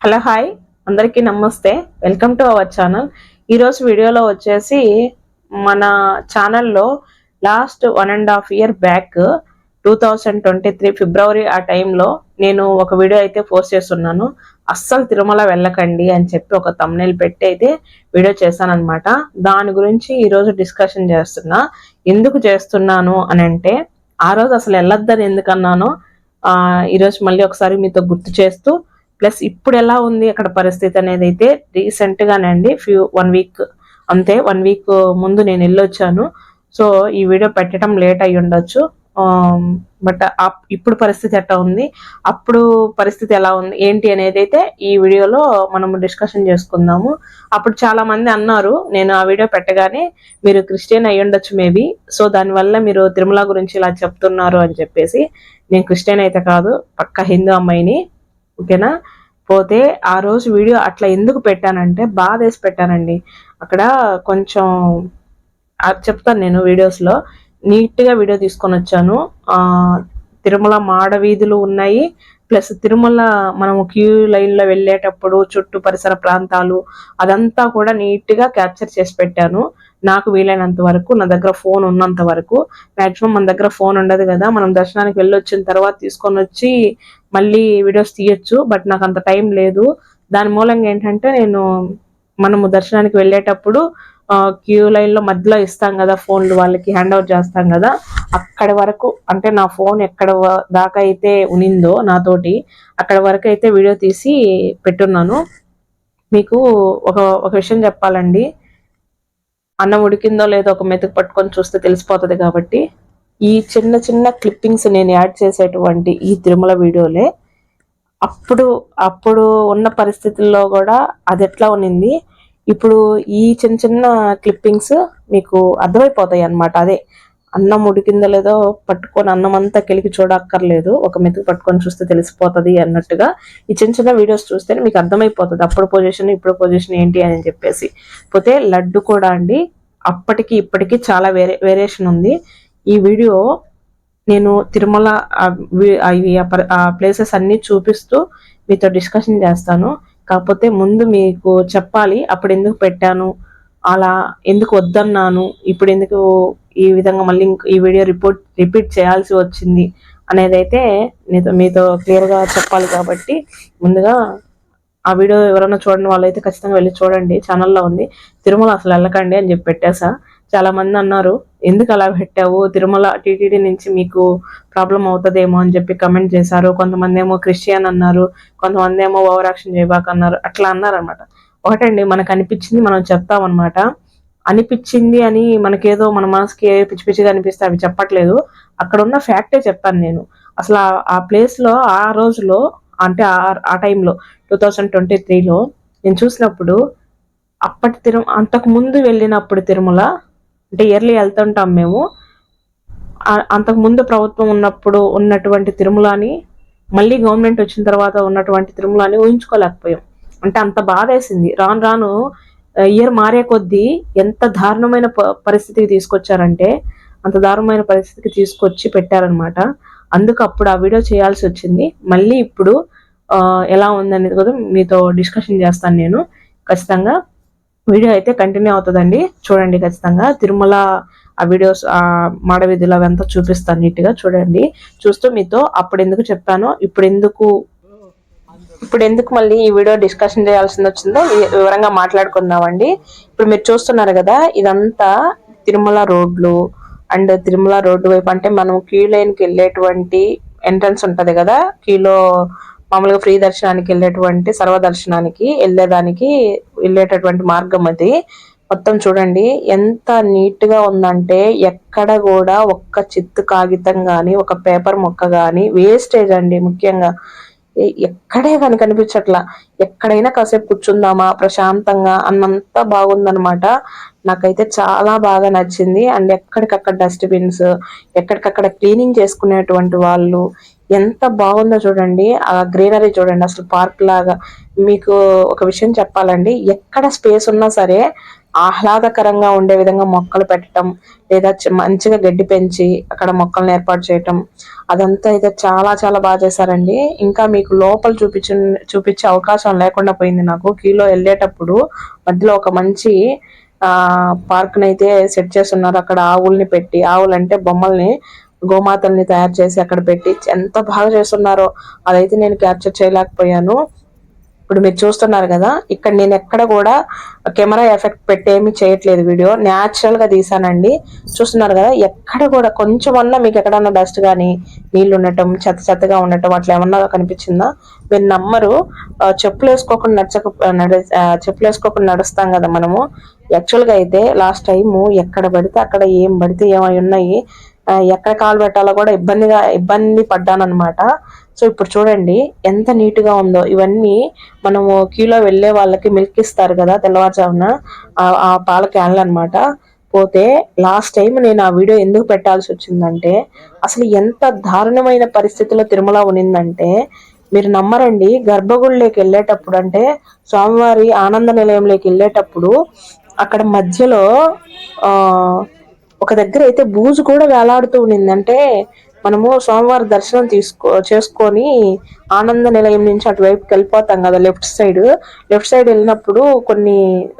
Hello hi. అందరికీ నమస్తే. Welcome to our channel. ఈరోజు వీడియోలో వచ్చేసి మన ఛానల్లో last one and half year back two thousand twenty three February ఆ టైంలో నేను ఒక వీడియో అయితే పోస్ట్ చేస్తున్నాను. అస్సలు తిరుమల వెళ్ళకండి అని చెప్పి ఒక తమ్నేల్ పెట్టి అయితే వీడియో చేశాను దాని గురించి ఈరోజు డిస్కషన్ చేస్తున్నా. ఎందుకు చేస్తున్నాను అని అంటే ఆ రోజు అసలు వెళ్ళొద్దని ఎందుకన్నానో ఈరోజు మళ్ళీ ఒకసారి మీతో గుర్తు చేస్తూ ప్లస్ ఇప్పుడు ఎలా ఉంది అక్కడ పరిస్థితి అనేది అయితే రీసెంట్ గానే అండి ఫ్యూ వన్ వీక్ అంతే వన్ వీక్ ముందు నేను వెళ్ళొచ్చాను సో ఈ వీడియో పెట్టడం లేట్ అయ్యి ఉండొచ్చు. బట్ ఇప్పుడు పరిస్థితి ఎట్లా ఉంది అప్పుడు పరిస్థితి ఎలా ఉంది ఏంటి అనేది అయితే ఈ వీడియోలో మనం డిస్కషన్ చేసుకుందాము. అప్పుడు చాలా మంది అన్నారు నేను ఆ వీడియో పెట్టగానే మీరు క్రిస్టియన్ అయి ఉండొచ్చు మేబీ. సో దానివల్ల మీరు తిరుమల గురించి ఇలా చెప్తున్నారు అని చెప్పేసి. నేను క్రిస్టియన్ అయితే కాదు పక్క హిందూ అమ్మాయిని. ఓకేనా? పోతే ఆ రోజు వీడియో అట్లా ఎందుకు పెట్టానంటే బాధ వేసి పెట్టానండి. అక్కడ కొంచెం చెప్తాను నేను వీడియోస్లో. నీట్గా వీడియో తీసుకొని వచ్చాను. ఆ, తిరుమల మాడ వీధులు ఉన్నాయి. ప్లస్ తిరుమల మనము క్యూ లైన్లో వెళ్ళేటప్పుడు చుట్టూ పరిసర ప్రాంతాలు అదంతా కూడా నీట్గా క్యాప్చర్ చేసి పెట్టాను. నాకు వీలైనంత వరకు నా దగ్గర ఫోన్ ఉన్నంత వరకు. మాక్సిమం మన దగ్గర ఫోన్ ఉండదు కదా. మనం దర్శనానికి వెళ్ళొచ్చిన తర్వాత తీసుకొని వచ్చి మళ్ళీ వీడియోస్ తీయొచ్చు. బట్ నాకు అంత టైం లేదు. దాని మూలంగా ఏంటంటే నేను మనము దర్శనానికి వెళ్ళేటప్పుడు క్యూ లైన్లో మధ్యలో ఇస్తాం కదా ఫోన్లు వాళ్ళకి హ్యాండ్ అవుట్ చేస్తాం కదా. అక్కడ వరకు అంటే నా ఫోన్ ఎక్కడ దాకా అయితే ఉనిందో నాతోటి అక్కడ వరకు అయితే వీడియో తీసి పెట్టున్నాను. మీకు ఒక ఒక విషయం చెప్పాలండి. అన్నం ఉడికిందో లేదో ఒక మెతుకు పట్టుకొని చూస్తే తెలిసిపోతుంది కాబట్టి ఈ చిన్న చిన్న క్లిప్పింగ్స్ నేను యాడ్ చేసేటువంటి ఈ తిరుమల వీడియోలే. అప్పుడు అప్పుడు ఉన్న పరిస్థితుల్లో కూడా అది ఎట్లా ఉన్నింది? ఇప్పుడు ఈ చిన్న చిన్న క్లిప్పింగ్స్ మీకు అర్థమైపోతాయి అన్నమాట. అదే అన్నం ఉడికిందో లేదో పట్టుకొని అన్నం అంతా కెలికి చూడక్కర్లేదు. ఒక మెతుకు పట్టుకొని చూస్తే తెలిసిపోతుంది అన్నట్టుగా ఈ చిన్న చిన్న వీడియోస్ చూస్తే మీకు అర్థమైపోతుంది. అప్పుడు పొజిషన్ ఇప్పుడు పొజిషన్ ఏంటి అని చెప్పేసి. పోతే లడ్డు కూడా అండి అప్పటికి ఇప్పటికి చాలా వేరే వేరియేషన్ ఉంది. ఈ వీడియో నేను తిరుమల ఆ అవి ఆ పర్- ఆ ప్లేసెస్ అన్నీ చూపిస్తూ మీతో డిస్కషన్ చేస్తాను. కాకపోతే ముందు మీకు చెప్పాలి అప్పుడు ఎందుకు పెట్టాను అలా ఎందుకు వద్దన్నాను ఇప్పుడు ఎందుకు ఈ విధంగా మళ్ళీ ఇంక- ఈ వీడియో రిపోర్ట్ రిపీట్ చేయాల్సి వచ్చింది అనేది అయితే మీతో మీతో క్లియర్గా చెప్పాలి కాబట్టి ముందుగా ఆ వీడియో ఎవరైనా చూడండి వాళ్ళైతే ఖచ్చితంగా వెళ్ళి చూడండి. ఛానల్లో ఉంది. తిరుమల అసలు వెళ్ళకండి అని చెప్పి పెట్టేసా. చాలా మంది అన్నారు ఎందుకు అలా పెట్టావు? తిరుమల టీటీడీ నుంచి మీకు ప్రాబ్లం అవుతుందేమో అని చెప్పి కమెంట్ చేశారు. కొంతమంది ఏమో క్రిస్టియన్ అన్నారు కొంతమంది ఏమో ఓవర్ యాక్షన్ చేయబాక అన్నారు అట్లా అన్నారు అనమాట ఒకటండి మనకు అనిపించింది మనం చెప్తామన్నమాట. అనిపించింది అని మనకేదో మన మనసుకి పిచ్చి పిచ్చిగా అనిపిస్తే అవి చెప్పట్లేదు. అక్కడ ఉన్న ఫ్యాక్టే చెప్పాను నేను. అసలు ఆ- ప్లేస్లో ఆ రోజులో అంటే ఆ- టైంలో టూ థౌజండ్ ట్వంటీ త్రీలో నేను చూసినప్పుడు అప్పటి తిరు అంతకు ముందు వెళ్ళినప్పుడు తిరుమల అంటే ఇయర్లీ వెళ్తుంటాం మేము. అంతకు ముందు ప్రభుత్వం ఉన్నప్పుడు ఉన్నటువంటి తిరుమలని మళ్ళీ గవర్నమెంట్ వచ్చిన తర్వాత ఉన్నటువంటి తిరుమలని ఊహించుకోలేకపోయాం. అంటే అంత బాధ వేసింది రాను రాను ఇయర్ మారే కొద్దీ ఎంత దారుణమైన ప- పరిస్థితికి తీసుకొచ్చారంటే అంత దారుణమైన పరిస్థితికి తీసుకొచ్చి పెట్టారనమాట అందుకు అప్పుడు ఆ వీడియో చేయాల్సి వచ్చింది. మళ్ళీ ఇప్పుడు ఆ, ఎలా ఉందనేది కూడా మీతో డిస్కషన్ చేస్తాను నేను. ఖచ్చితంగా వీడియో అయితే కంటిన్యూ అవుతుందండి. చూడండి ఖచ్చితంగా. తిరుమల ఆ వీడియోస్ ఆ మాడవీధులు అవంతా చూపిస్తాను నీట్గా. చూడండి. చూస్తూ మీతో అప్పుడు ఎందుకు చెప్పానో ఇప్పుడు ఎందుకు ఇప్పుడు ఎందుకు మళ్ళీ ఈ వీడియో డిస్కషన్ చేయాల్సింది వచ్చిందో వివరంగా మాట్లాడుకుందామండి. ఇప్పుడు మీరు చూస్తున్నారు కదా ఇదంతా తిరుమల రోడ్లు అండ్ తిరుమల రోడ్డు వైపు అంటే మనం క్యూ లైన్కి వెళ్ళేటువంటి ఎంట్రన్స్ ఉంటుంది కదా క్యూలో మామూలుగా ఫ్రీ దర్శనానికి వెళ్ళేటువంటి సర్వ దర్శనానికి వెళ్ళేదానికి వెళ్ళేటటువంటి మార్గం అది. మొత్తం చూడండి ఎంత నీట్గా ఉందంటే ఎక్కడ కూడా ఒక్క చిత్తు కాగితం కానీ ఒక పేపర్ మొక్క కానీ వేస్టేజ్ అండి ముఖ్యంగా. ఎక్కడే కానీ కనిపించట్లా. ఎక్కడైనా కాసేపు కూర్చుందామా ప్రశాంతంగా అన్నంత బాగుందనమాట నాకైతే చాలా బాగా నచ్చింది. అండ్ ఎక్కడికక్కడ డస్ట్బిన్స్ ఎక్కడికక్కడ క్లీనింగ్ చేసుకునేటువంటి వాళ్ళు ఎంత బాగుందో చూడండి ఆ గ్రీనరీ చూడండి అసలు పార్క్ లాగా. మీకు ఒక విషయం చెప్పాలండి ఎక్కడ స్పేస్ ఉన్నా సరే ఆహ్లాదకరంగా ఉండే విధంగా మొక్కలు పెట్టడం లేదా మంచిగా గడ్డి పెంచి అక్కడ మొక్కలను ఏర్పాటు చేయటం అదంతా అయితే చాలా చాలా బాగా చేశారండి. ఇంకా మీకు లోపల చూపించు చూపించే అవకాశం లేకుండా పోయింది నాకు. కీలో వెళ్ళేటప్పుడు మధ్యలో ఒక మంచి పార్క్ని పార్క్ అయితే సెట్ చేస్తున్నారు. అక్కడ ఆవుల్ని పెట్టి ఆవులు అంటే బొమ్మల్ని గోమాతల్ని తయారు చేసి అక్కడ పెట్టి ఎంత బాగా చేస్తున్నారో అదైతే నేను క్యాప్చర్ చేయలేకపోయాను. ఇప్పుడు మీరు చూస్తున్నారు కదా ఇక్కడ నేను ఎక్కడ కూడా కెమెరా ఎఫెక్ట్ పెట్టేమి చేయట్లేదు వీడియో. న్యాచురల్గా తీసానండి చూస్తున్నారు కదా ఎక్కడ కూడా కొంచెం అన్నా మీకు ఎక్కడన్నా డస్ట్ కానీ నీళ్ళు ఉండటం చెత్త చెత్తగా ఉండటం అట్లా ఏమన్నా కనిపించిందా? మీరు నమ్మరు. చెప్పులు వేసుకోకుండా నడచక నడ చెప్పులు వేసుకోకుండా నడుస్తాం కదా మనము. యాక్చువల్గా అయితే లాస్ట్ టైము ఎక్కడ పడితే అక్కడ ఏం పడితే ఏమై ఉన్నాయి. ఎక్కడ కాలు పెట్టాలో కూడా ఇబ్బందిగా ఇబ్బంది పడ్డాను అనమాట సో ఇప్పుడు చూడండి ఎంత నీట్గా ఉందో. ఇవన్నీ మనము క్యూలో వెళ్ళే వాళ్ళకి మిల్క్ ఇస్తారు కదా తెల్లవారుజామున. ఆ- ఆ పాల క్యాన్లు అనమాట పోతే లాస్ట్ టైం నేను ఆ వీడియో ఎందుకు పెట్టాల్సి వచ్చిందంటే అసలు ఎంత దారుణమైన పరిస్థితిలో తిరుమల ఉనిందంటే మీరు నమ్మరండి గర్భగుడిలోకి వెళ్ళేటప్పుడు అంటే స్వామివారి ఆనంద నిలయంలోకి వెళ్ళేటప్పుడు అక్కడ మధ్యలో ఆ ఒక దగ్గర అయితే బూజు కూడా వేలాడుతూ ఉండింది అంటే మనము సోమవారం దర్శనం తీసుకో చేసుకొని ఆనంద నిలయం నుంచి అటువైపుకి వెళ్ళిపోతాం కదా లెఫ్ట్ సైడ్. లెఫ్ట్ సైడ్ వెళ్ళినప్పుడు కొన్ని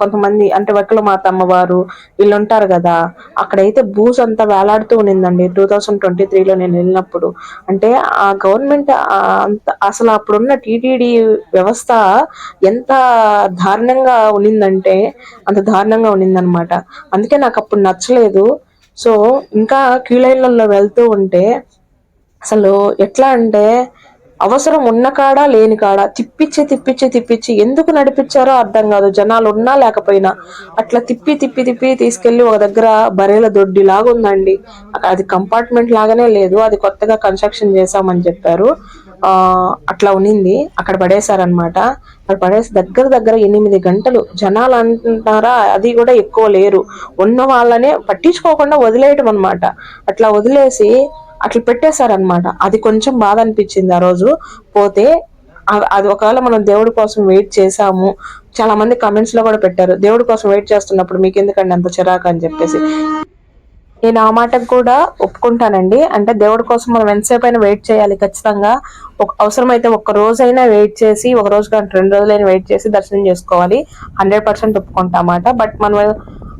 కొంతమంది అంటే వక్కల మాత అమ్మవారు వీళ్ళు ఉంటారు కదా అక్కడైతే బూజు అంతా వేలాడుతూ ఉన్నిందండి. టూ థౌసండ్ ట్వంటీ త్రీలో నేను వెళ్ళినప్పుడు. అంటే ఆ గవర్నమెంట్ అంత అసలు అప్పుడున్న టీటీడీ వ్యవస్థ ఎంత దారుణంగా ఉన్నిందంటే అంత దారుణంగా ఉన్నిందనమాట. అందుకే నాకు అప్పుడు నచ్చలేదు. సో ఇంకా క్యూ లైన్లలో వెళ్తూ ఉంటే అసలు ఎట్లా అంటే అవసరం ఉన్న కాడ లేని కాడ తిప్పిచ్చి తిప్పిచ్చి తిప్పిచ్చి ఎందుకు నడిపించారో అర్థం కాదు. జనాలు ఉన్నా లేకపోయినా అట్లా తిప్పి తిప్పి తిప్పి తీసుకెళ్ళి ఒక దగ్గర బరేల దొడ్డి లాగా ఉందండి. అది కంపార్ట్మెంట్ లాగానే లేదు. అది కొత్తగా కన్స్ట్రక్షన్ చేశామని చెప్పారు. అట్లా ఉన్నింది అక్కడ పడేశారనమాట అక్కడ పడేసి దగ్గర దగ్గర ఎనిమిది గంటలు జనాలు అంటున్నారా? అది కూడా ఎక్కువ లేరు. ఉన్న వాళ్ళనే పట్టించుకోకుండా వదిలేయటం అనమాట అట్లా వదిలేసి అట్లా పెట్టేశారనమాట అది కొంచెం బాధ అనిపించింది ఆ రోజు. పోతే అది ఒకవేళ మనం దేవుడి కోసం వెయిట్ చేసాము చాలా మంది కమెంట్స్లో కూడా పెట్టారు. దేవుడి కోసం వెయిట్ చేస్తున్నప్పుడు మీకు ఎందుకండి అంత చిరాకు అని చెప్పేసి. నేను ఆ మాటకు కూడా ఒప్పుకుంటానండి. అంటే దేవుడి కోసం మనం ఎంతసేపు అయినా వెయిట్ చేయాలి ఖచ్చితంగా. ఒక అవసరమైతే ఒక రోజైనా వెయిట్ చేసి ఒక రోజు కంటే రెండు రోజులైనా వెయిట్ చేసి దర్శనం చేసుకోవాలి. హండ్రెడ్ పర్సెంట్ ఒప్పుకుంటామాట బట్ మనం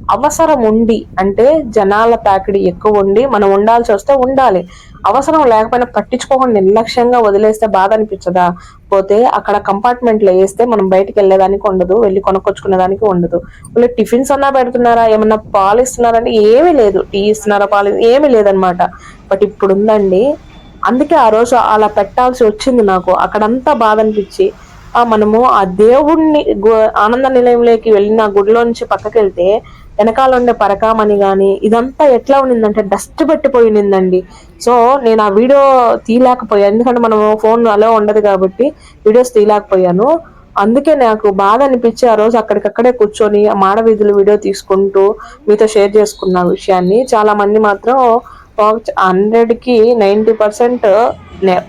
అవసరం ఉండి అంటే జనాల ప్యాకిడి ఎక్కువ ఉండి మనం ఉండాల్సి వస్తే ఉండాలి. అవసరం లేకపోయినా పట్టించుకోకుండా నిర్లక్ష్యంగా వదిలేస్తే బాధ అనిపించదా పోతే అక్కడ కంపార్ట్మెంట్లో వేస్తే మనం బయటికి వెళ్ళేదానికి ఉండదు వెళ్ళి కొనుక్కొచ్చుకునేదానికి ఉండదు. వాళ్ళు టిఫిన్స్ అన్నా పెడుతున్నారా? ఏమన్నా పాలు ఇస్తున్నారంటే ఏమీ లేదు. టీ ఇస్తున్నారా పాలు ఏమీ లేదనమాట బట్ ఇప్పుడు ఉందండి అందుకే ఆ రోజు అలా పెట్టాల్సి వచ్చింది నాకు. అక్కడంతా బాధ అనిపించి ఆ మనము ఆ దేవుణ్ణి ఆనంద నిలయంలోకి వెళ్ళిన గుడిలో నుంచి పక్కకి వెళ్తే వెనకాల ఉండే పరకామణి కానీ ఇదంతా ఎట్లా ఉన్నిందంటే డస్ట్ పెట్టిపోయినిందండి. సో నేను ఆ వీడియో తీయలేకపోయాను ఎందుకంటే మనం ఫోన్ అలా ఉండదు కాబట్టి వీడియోస్ తీయలేకపోయాను. అందుకే నాకు బాధ అనిపించి ఆ రోజు అక్కడికక్కడే కూర్చొని ఆ వీడియో తీసుకుంటూ మీతో షేర్ చేసుకున్న విషయాన్ని చాలా మంది మాత్రం హండ్రెడ్కి నైంటీ పర్సెంట్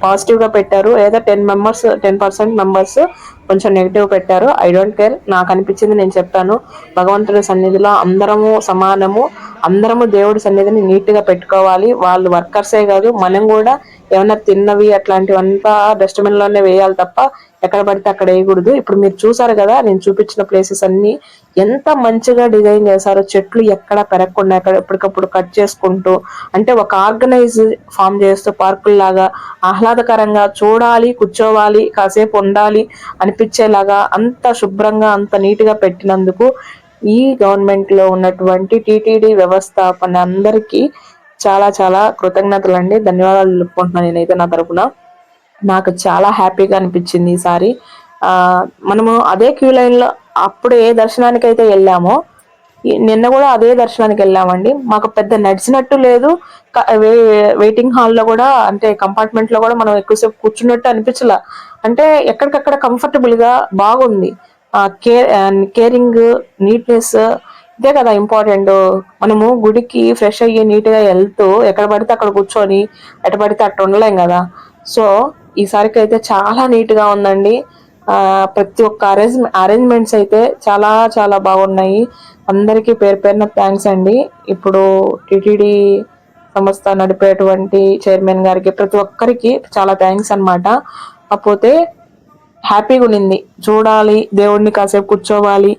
పాజిటివ్గా పెట్టారు. లేదా ten members ten percent members కొంచెం నెగిటివ్ పెట్టారు. ఐ డోంట్ కేర్ నాకు అనిపించింది నేను చెప్పాను. భగవంతుడి సన్నిధిలో అందరము సమానము. అందరము దేవుడి సన్నిధిని నీట్గా పెట్టుకోవాలి. వాళ్ళు వర్కర్సే కాదు. మనం కూడా ఏమైనా తిన్నవి అట్లాంటివంతా డస్ట్బిన్లోనే వేయాలి తప్ప ఎక్కడ పడితే అక్కడ వేయకూడదు. ఇప్పుడు మీరు చూసారు కదా నేను చూపించిన ప్లేసెస్ అన్ని ఎంత మంచిగా డిజైన్ చేశారో చెట్లు ఎక్కడ పెరగకుండా ఎక్కడ ఎప్పటికప్పుడు కట్ చేసుకుంటూ అంటే ఒక ఆర్గనైజ్ ఫామ్ చేస్తూ పార్కుల లాగా ఆహ్లాదకరంగా చూడాలి కూర్చోవాలి కాసేపు ఉండాలి అనిపించేలాగా అంత శుభ్రంగా అంత నీట్గా పెట్టినందుకు ఈ గవర్నమెంట్లో ఉన్నటువంటి టీటీడీ వ్యవస్థాపన అందరికీ చాలా చాలా కృతజ్ఞతలు అండి ధన్యవాదాలు తెలుపుకుంటున్నాను నేనైతే నా తరపున. నాకు చాలా హ్యాపీగా అనిపించింది ఈసారి మనము అదే క్యూ లైన్లో అప్పుడు ఏ దర్శనానికి అయితే వెళ్ళామో నిన్న కూడా అదే దర్శనానికి వెళ్ళామండి. మాకు పెద్ద నడిచినట్టు లేదు. వెయిటింగ్ హాల్లో కూడా అంటే కంపార్ట్మెంట్లో కూడా మనం ఎక్కువసేపు కూర్చున్నట్టు అనిపించలా. అంటే ఎక్కడికక్కడ కంఫర్టబుల్గా బాగుంది. కేర్ కేరింగ్ నీట్నెస్ ఇదే కదా ఇంపార్టెంట్ మనము గుడికి ఫ్రెష్ అయ్యి నీట్గా వెళ్తూ ఎక్కడ పడితే అక్కడ కూర్చొని ఎట పడితే అట్ట ఉండలేం కదా. సో ఈసారికి అయితే చాలా నీట్గా ఉందండి. ప్రతి ఒక్క అరేంజ్ అరేంజ్మెంట్స్ అయితే చాలా చాలా బాగున్నాయి. అందరికీ పేరు పేరున థ్యాంక్స్ అండి. ఇప్పుడు టిటిడి సంస్థ నడిపేటువంటి చైర్మన్ గారికి ప్రతి ఒక్కరికి చాలా థ్యాంక్స్ అన్నమాట. కాకపోతే హ్యాపీగా ఉండింది చూడాలి దేవుడిని కాసేపు కూర్చోవాలి.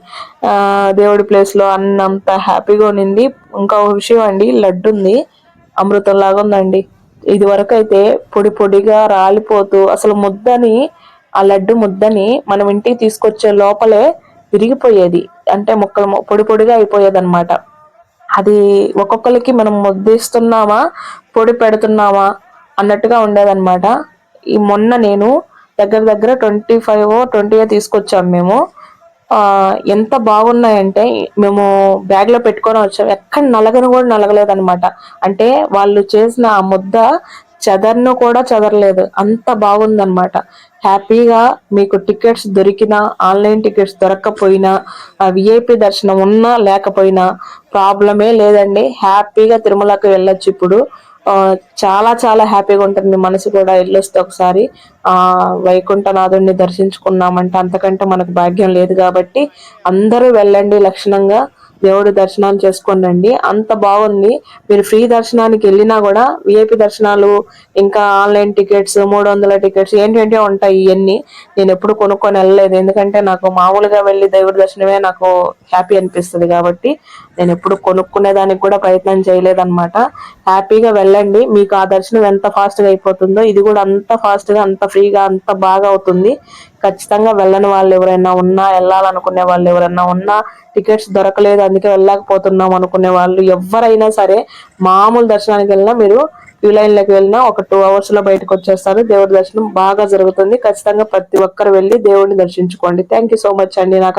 దేవుడి ప్లేస్లో అన్నంత హ్యాపీగా ఉండింది ఇంకా ఒక విషయం అండి లడ్డు ఉంది అమృతం లాగా ఉందండి ఇది వరకు అయితే పొడి పొడిగా రాలిపోతూ అసలు ముద్దని ఆ లడ్డు ముద్దని మనం ఇంటికి తీసుకొచ్చే లోపలే విరిగిపోయేది. అంటే ముక్కలు పొడి పొడిగా అయిపోయేది అనమాట అది ఒక్కొక్కరికి మనం ముద్దిస్తున్నామా పొడి పెడుతున్నామా అన్నట్టుగా ఉండేదన్నమాట. ఈ మొన్న నేను దగ్గర దగ్గర ట్వంటీ ఫైవ్ ట్వంటీ తీసుకొచ్చాము మేము. ఎంత బాగున్నాయంటే మేము బ్యాగ్లో పెట్టుకొని వచ్చాము ఎక్కడ నలగను కూడా నలగలేదనమాట అంటే వాళ్ళు చేసిన ఆ ముద్ద చెదర్ను కూడా చెదరలేదు. అంత బాగుందనమాట హ్యాపీగా మీకు టికెట్స్ దొరికినా ఆన్లైన్ టికెట్స్ దొరక్కపోయినా విఐపి దర్శనం ఉన్నా లేకపోయినా ప్రాబ్లమే లేదండి. హ్యాపీగా తిరుమలకి వెళ్ళొచ్చు ఇప్పుడు. చాలా చాలా హ్యాపీగా ఉంటుంది. మనసు కూడా వెళ్ళొస్తే ఒకసారి. ఆ వైకుంఠనాథుడిని దర్శించుకున్నామంటే అంతకంటే మనకు భాగ్యం లేదు కాబట్టి అందరూ వెళ్ళండి లక్షణంగా. దేవుడి దర్శనాలు చేసుకొని రండి అంత బాగుంది. మీరు ఫ్రీ దర్శనానికి వెళ్ళినా కూడా విఐపి దర్శనాలు ఇంకా ఆన్లైన్ టికెట్స్ మూడు వందల టికెట్స్ ఏంటంటే ఉంటాయి ఇవన్నీ నేను ఎప్పుడు కొనుక్కొని వెళ్ళలేదు. ఎందుకంటే నాకు మామూలుగా వెళ్ళి దేవుడి దర్శనమే నాకు హ్యాపీ అనిపిస్తుంది కాబట్టి నేను ఎప్పుడు కొనుక్కునే దానికి కూడా ప్రయత్నం చేయలేదన్నమాట. హ్యాపీగా వెళ్ళండి. మీకు ఆ దర్శనం ఎంత ఫాస్ట్గా అయిపోతుందో ఇది కూడా అంత ఫాస్ట్గా అంత ఫ్రీగా అంత బాగా అవుతుంది. ఖచ్చితంగా వెళ్ళని వాళ్ళు ఎవరైనా ఉన్నా వెళ్ళాలనుకునే వాళ్ళు ఎవరైనా ఉన్నా టికెట్స్ దొరకలేదు అందుకే వెళ్ళకపోతున్నాం అనుకునే వాళ్ళు ఎవరైనా సరే మామూలు దర్శనానికి వెళ్ళినా మీరు క్యూ లైన్లోకి వెళ్ళినా ఒక టూ అవర్స్లో బయటకు వచ్చేస్తారు. దేవుడి దర్శనం బాగా జరుగుతుంది. ఖచ్చితంగా ప్రతి ఒక్కరు వెళ్ళి దేవుడిని దర్శించుకోండి. థ్యాంక్ యూ సో మచ్ అండి. నాకు